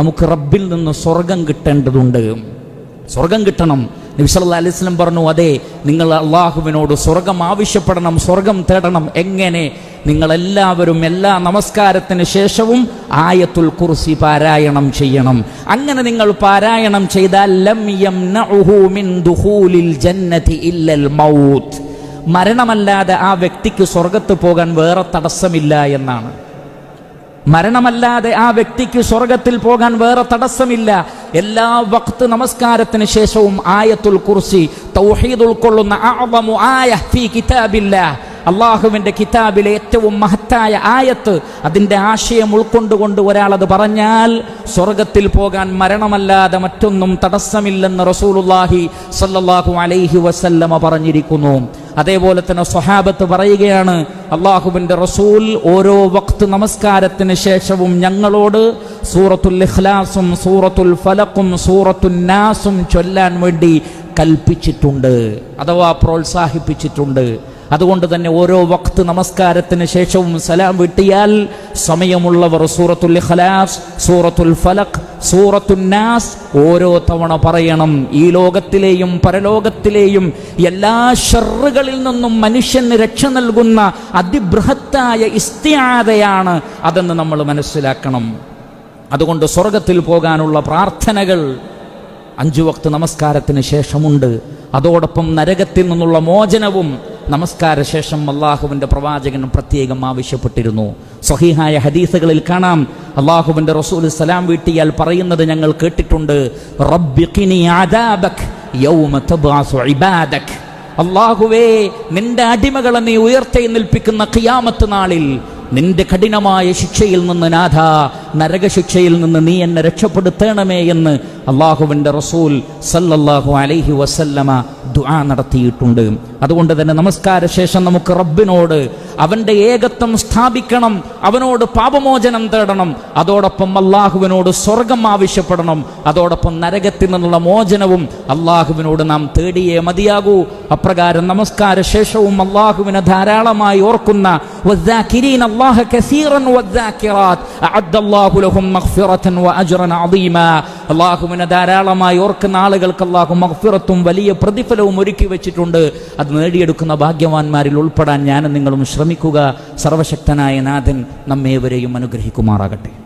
നമുക്ക് റബ്ബിൽ നിന്ന് സ്വർഗം കിട്ടേണ്ടതുണ്ട്. സ്വർഗം കിട്ടണം. നബി സല്ലല്ലാഹു അലൈഹി വസല്ലം പറഞ്ഞു അതെ നിങ്ങൾ അള്ളാഹുവിനോട് സ്വർഗം ആവശ്യപ്പെടണം സ്വർഗം തേടണം. എങ്ങനെ? നിങ്ങളെല്ലാവരും എല്ലാ നമസ്കാരത്തിന് ശേഷവും ആയത്തുൽ കുർസി പാരായണം ചെയ്യണം. അങ്ങനെ നിങ്ങൾ പാരായണം ചെയ്താൽ ലം മിൻ ജന്നതി മൗത്ത്. മരണമല്ലാതെ ആ വ്യക്തിക്ക് സ്വർഗത്ത് പോകാൻ വേറെ തടസ്സമില്ല എന്നാണ്. മരണമല്ലാതെ ആ വ്യക്തിക്ക് സ്വർഗത്തിൽ പോകാൻ വേറെ തടസ്സമില്ല. എല്ലാ വക്ത് നമസ്കാരത്തിന് ശേഷവും ആയത്തുൽ കുർസി തൗഹീദ് ഉൾക്കൊള്ളുന്ന ആയ ഫീ കിതാബില്ലാ. അള്ളാഹുവിന്റെ കിതാബിലെ ഏറ്റവും മഹത്തായ ആയത്ത് അതിന്റെ ആശയം ഉൾക്കൊണ്ടുകൊണ്ട് ഒരാൾ അത് പറഞ്ഞാൽ സ്വർഗത്തിൽ പോകാൻ മരണമല്ലാതെ മറ്റൊന്നും തടസ്സമില്ലെന്ന് റസൂലുള്ളാഹി സല്ലാഹു അലൈഹി വസല്ലമ പറഞ്ഞിരിക്കുന്നു. അതേപോലെ തന്നെ സ്വഹാബത്ത് പറയുകയാണ് അള്ളാഹുവിന്റെ റസൂൽ ഓരോ വക്ത് നമസ്കാരത്തിന് ശേഷവും ഞങ്ങളോട് സൂറത്തുൽ ഇഖ്ലാസും സൂറത്തുൽ ഫലക്കും സൂറത്തുൽ നാസും ചൊല്ലാൻ വേണ്ടി കൽപ്പിച്ചിട്ടുണ്ട് അഥവാ പ്രോത്സാഹിപ്പിച്ചിട്ടുണ്ട്. അതുകൊണ്ട് തന്നെ ഓരോ വക്ത് നമസ്കാരത്തിന് ശേഷവും സലാം വിട്ടിയാൽ സമയമുള്ളവർ സൂറത്തുൽ ഇഖ്ലാസ് സൂറത്തുൽ ഫലക് സൂറത്തുൽ നാസ് ഓരോ തവണ പറയണം. ഈ ലോകത്തിലെയും പരലോകത്തിലെയും എല്ലാ ഷെറുകളിൽ നിന്നും മനുഷ്യന് രക്ഷ നൽകുന്ന അതിബൃഹത്തായ ഇസ്തിയാതയാണ് അതെന്ന് നമ്മൾ മനസ്സിലാക്കണം. അതുകൊണ്ട് സ്വർഗത്തിൽ പോകാനുള്ള പ്രാർത്ഥനകൾ അഞ്ചു വക്ത് നമസ്കാരത്തിന് ശേഷമുണ്ട്. അതോടൊപ്പം നരകത്തിൽ നിന്നുള്ള മോചനവും നമസ്കാര ശേഷം അള്ളാഹുവിന്റെ പ്രവാചകൻ പ്രത്യേകം ആവശ്യപ്പെട്ടിരുന്നു. സ്വഹീഹായ ഹദീസുകളിൽ കാണാം അള്ളാഹുവിന്റെ റസൂൽ സലാം വീട്ടിയാൽ പറയുന്നത് ഞങ്ങൾ കേട്ടിട്ടുണ്ട് അള്ളാഹുവേ നിന്റെ അടിമകളെ നീ ഉയർത്തെഴുന്നേൽപ്പിക്കുന്ന ഖിയാമത്ത് നാളിൽ നിന്റെ കഠിനമായ ശിക്ഷയിൽ നിന്ന് നാഥ നരകശിക്ഷയിൽ നിന്ന് നീ എന്നെ രക്ഷപ്പെടുത്തേണമേ എന്ന് അള്ളാഹുവിന്റെ റസൂൽ സല്ലല്ലാഹു അലൈഹി വസല്ലമ ദുആ നടത്തിയിട്ടുണ്ട്. അതുകൊണ്ട് തന്നെ നമസ്കാര ശേഷം നമുക്ക് റബ്ബിനോട് അവന്റെ ഏകത്വം സ്ഥാപിക്കണം അവനോട് പാപമോചനം തേടണം അതോടൊപ്പം അള്ളാഹുവിനോട് സ്വർഗം ആവശ്യപ്പെടണം അതോടൊപ്പം നരകത്തിൽ നിന്നുള്ള മോചനവും അള്ളാഹുവിനോട് നാം തേടിയേ മതിയാകൂ. അപ്രകാരം നമസ്കാര ശേഷവും അള്ളാഹുവിനെ ധാരാളമായി ഓർക്കുന്ന അള്ളാഹ അള്ളാഹുവിനെ ധാരാളമായി ഓർക്കുന്ന ആളുകൾക്ക് അള്ളാഹു മഹ്ഫിറത്തും വലിയ പ്രതിഫലവും ഒരുക്കി വെച്ചിട്ടുണ്ട്. അത് നേടിയെടുക്കുന്ന ഭാഗ്യവാന്മാരിൽ ഉൾപ്പെടാൻ ഞാനും നിങ്ങളും ശ്രമിക്കുക. സർവശക്തനായ നാഥൻ നമ്മേവരെയും അനുഗ്രഹിക്കുമാറാകട്ടെ.